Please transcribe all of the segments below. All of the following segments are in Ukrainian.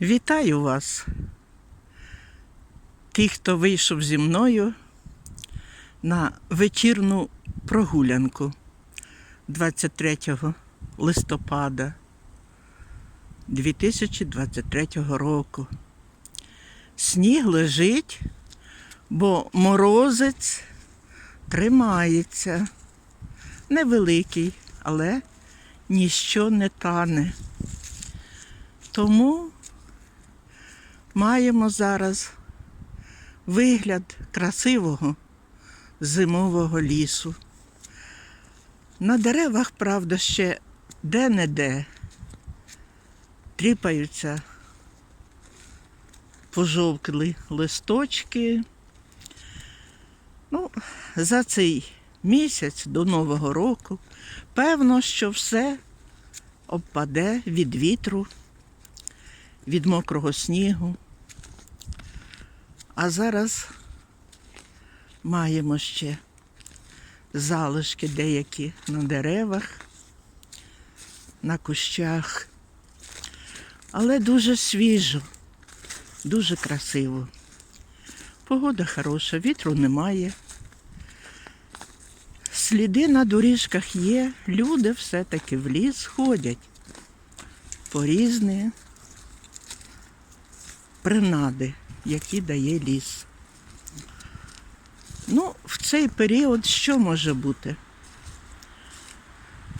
Вітаю вас, ті, хто вийшов зі мною на вечірну прогулянку 23 листопада 2023 року. Сніг лежить, бо морозець тримається. Невеликий, але ніщо не тане. Тому маємо зараз вигляд красивого зимового лісу. На деревах, правда, ще де-не-де тріпаються пожовкли листочки. Ну, за цей місяць до Нового року, певно, що все обпаде від вітру, від мокрого снігу. А зараз маємо ще залишки деякі на деревах, на кущах. Але дуже свіжо, дуже красиво. Погода хороша, вітру немає. Сліди на доріжках є, люди все-таки в ліс ходять по різні принади, які дає ліс. Ну, в цей період що може бути?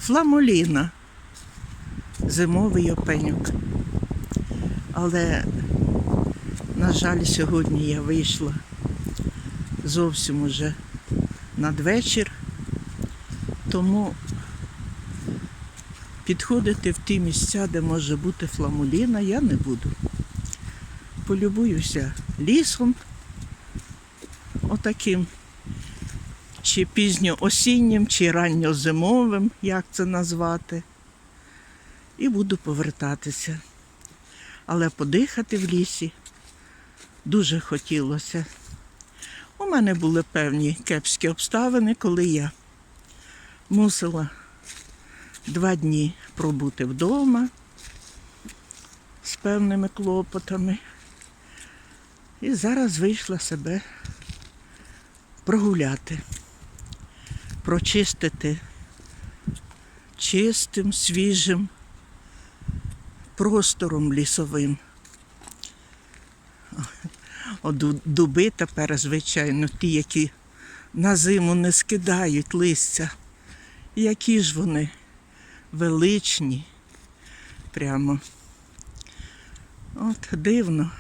Фламоліна, зимовий опеньок. Але, на жаль, сьогодні я вийшла зовсім уже надвечір, тому підходити в ті місця, де може бути фламуліна, я не буду. Полюбуюся лісом, отаким, чи пізньоосіннім, чи ранньозимовим, як це назвати, і буду повертатися. Але подихати в лісі дуже хотілося. У мене були певні кепські обставини, коли я мусила два дні пробути вдома з певними клопотами. І зараз вийшла себе прогуляти, прочистити чистим, свіжим простором лісовим. О, дуби тепер, звичайно, ті, які на зиму не скидають листя. Які ж вони величні. Прямо. От дивно.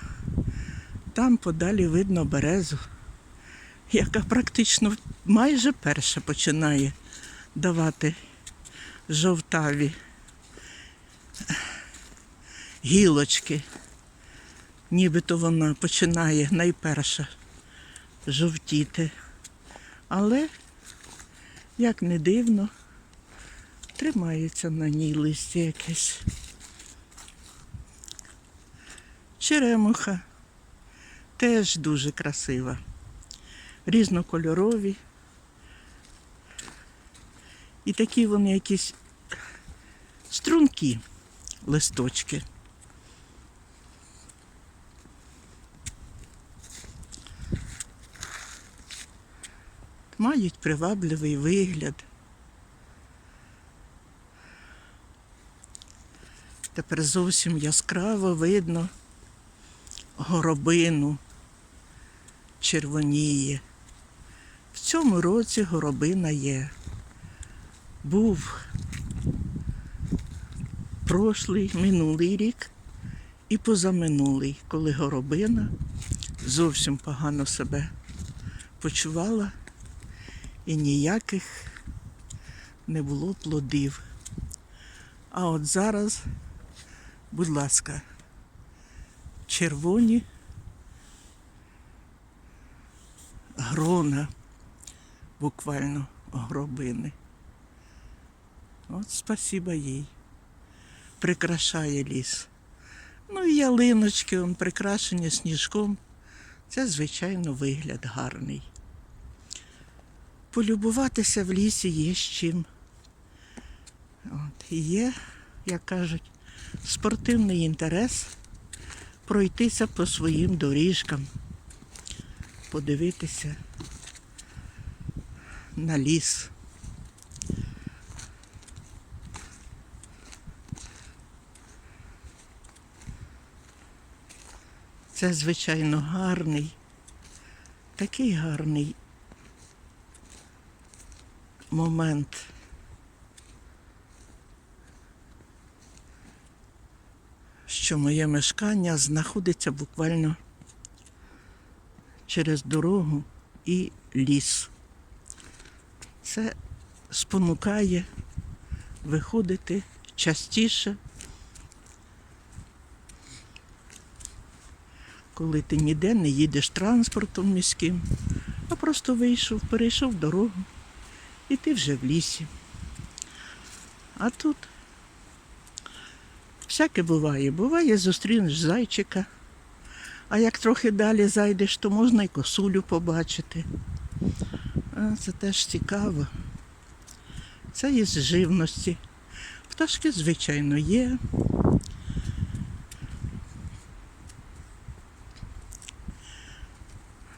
Там подалі видно березу, яка практично майже перша починає давати жовтаві гілочки. Нібито вона починає найперша жовтіти. Але, як не дивно, тримається на ній листя якесь. Черемуха теж дуже красива. Різнокольорові. І такі вони якісь стрункі листочки. Мають привабливий вигляд. Тепер зовсім яскраво видно горобину червоніє. В цьому році горобина є. Був прошлий, минулий рік і позаминулий, коли горобина зовсім погано себе почувала і ніяких не було плодів. А от зараз, будь ласка, червоні грона, буквально гробини. От спасіба їй. Прикрашає ліс. Ну і ялиночки, он прикрашені сніжком. Це, звичайно, вигляд гарний. Полюбуватися в лісі є з чим. От, є, як кажуть, спортивний інтерес пройтися по своїм доріжкам, подивитися на ліс. Це, звичайно, гарний, такий гарний момент. Що моє мешкання знаходиться буквально через дорогу і ліс. Це спонукає виходити частіше, коли ти ніде не їдеш транспортом міським, а просто вийшов, перейшов дорогу, і ти вже в лісі. А тут всяке буває. Буває, зустрінеш зайчика, а як трохи далі зайдеш, то можна і косулю побачити. Це теж цікаво. Це із живності. Пташки, звичайно, є.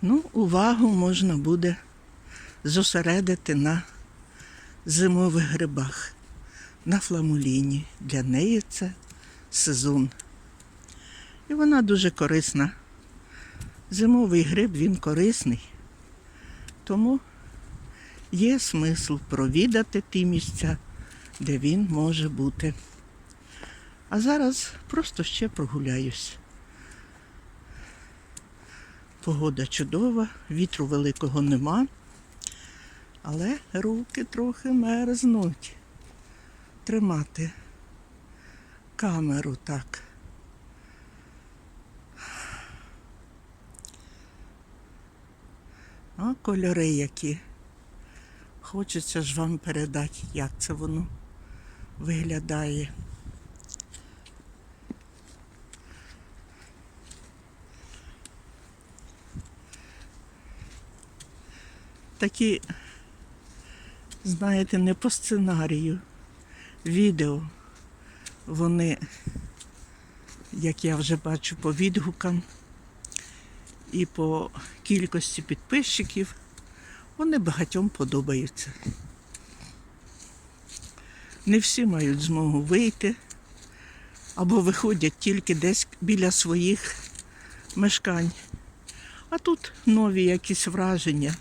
Ну, увагу можна буде зосередити на зимових грибах, на фламуліні. Для неї це сезон. І вона дуже корисна. Зимовий гриб він корисний. Тому є смисл провідати ті місця, де він може бути. А зараз просто ще прогуляюсь. Погода чудова, вітру великого нема, але руки трохи мерзнуть. Тримати камеру так. А кольори які. Хочеться ж вам передати, як це воно виглядає. Такі, знаєте, не по сценарію. Відео. Вони, як я вже бачу по відгукам і по кількості підписчиків, вони багатьом подобаються. Не всі мають змогу вийти або виходять тільки десь біля своїх мешкань. А тут нові якісь враження,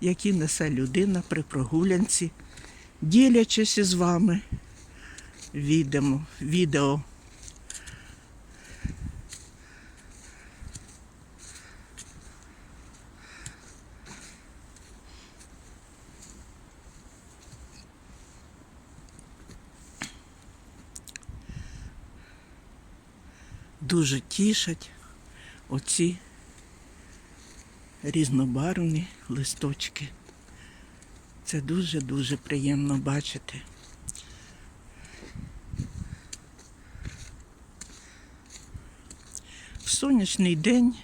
які несе людина при прогулянці, ділячись із вами відео. відео. Дуже тішать оці різнобарвні листочки. Це дуже-дуже приємно бачити. В сонячний день,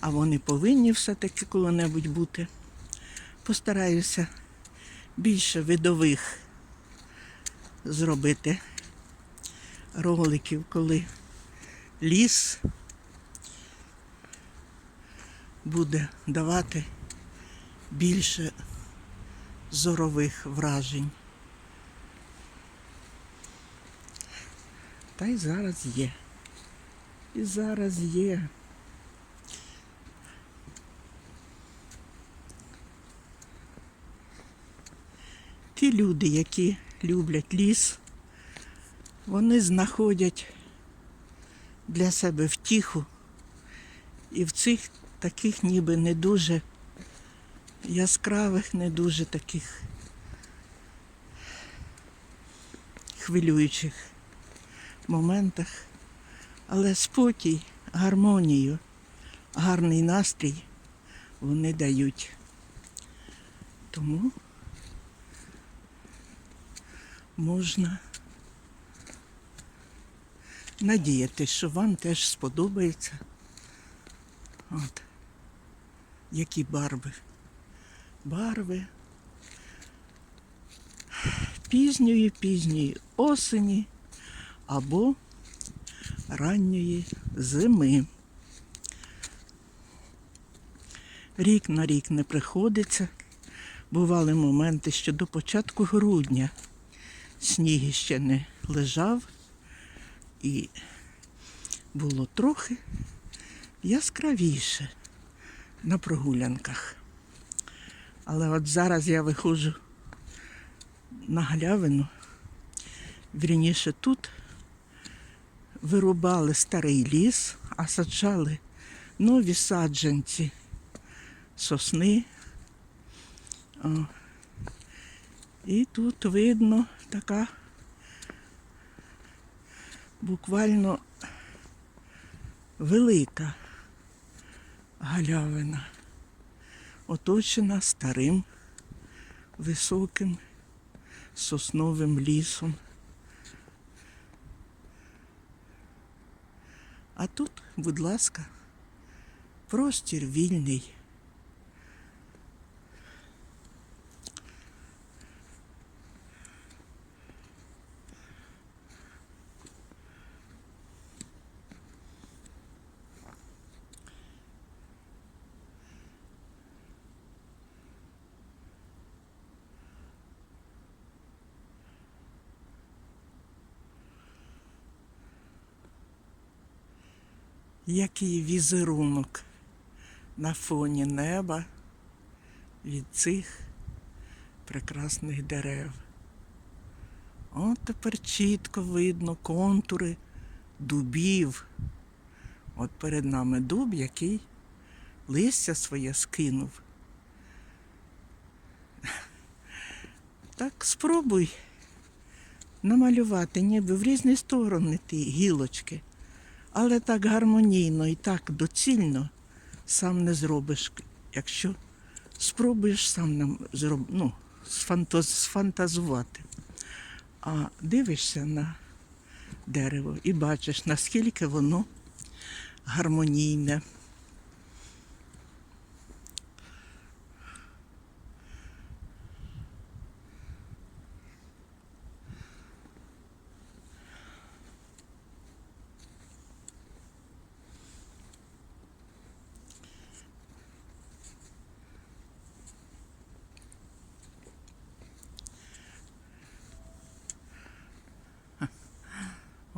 а вони повинні все-таки коли-небудь бути. Постараюся більше видових зробити роликів, коли ліс буде давати більше зорових вражень. Та й зараз є. І зараз є. Ті люди, які люблять ліс, вони знаходять для себе втіху і в цих таких ніби не дуже яскравих, не дуже таких хвилюючих моментах, але спокій, гармонію, гарний настрій вони дають. Тому можна надіятися, що вам теж сподобається. От. Які барви. Барви пізньої пізньої осені або ранньої зими. Рік на рік не приходиться. Бували моменти, що до початку грудня сніг ще не лежав і було трохи яскравіше на прогулянках. Але от зараз я виходжу на галявину. Вірніше тут вирубали старий ліс, а саджали нові саджанці сосни. О. І тут видно така буквально велика галявина, оточена старим високим сосновим лісом. А тут, будь ласка, простір вільний. Який візерунок на фоні неба від цих прекрасних дерев. От тепер чітко видно контури дубів. От перед нами дуб, який листя своє скинув. Так спробуй намалювати ніби в різні сторони ті гілочки. Але так гармонійно і так доцільно сам не зробиш, якщо спробуєш сам нам зроб... ну, сфанта- сфантазувати. А дивишся на дерево і бачиш, наскільки воно гармонійне.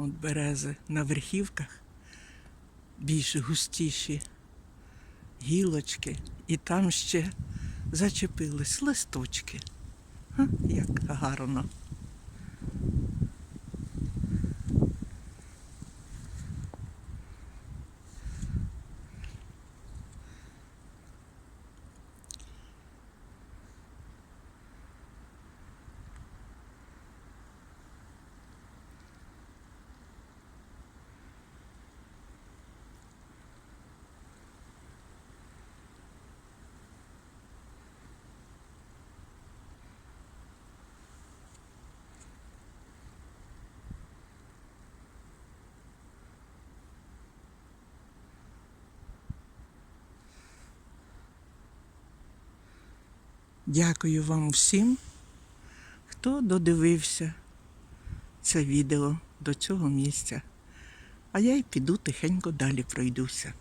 От берези на верхівках більш густіші гілочки, і там ще зачепились листочки. Ха, Як гарно. Дякую вам всім, хто додивився це відео до цього місця. А я й піду тихенько далі пройдуся.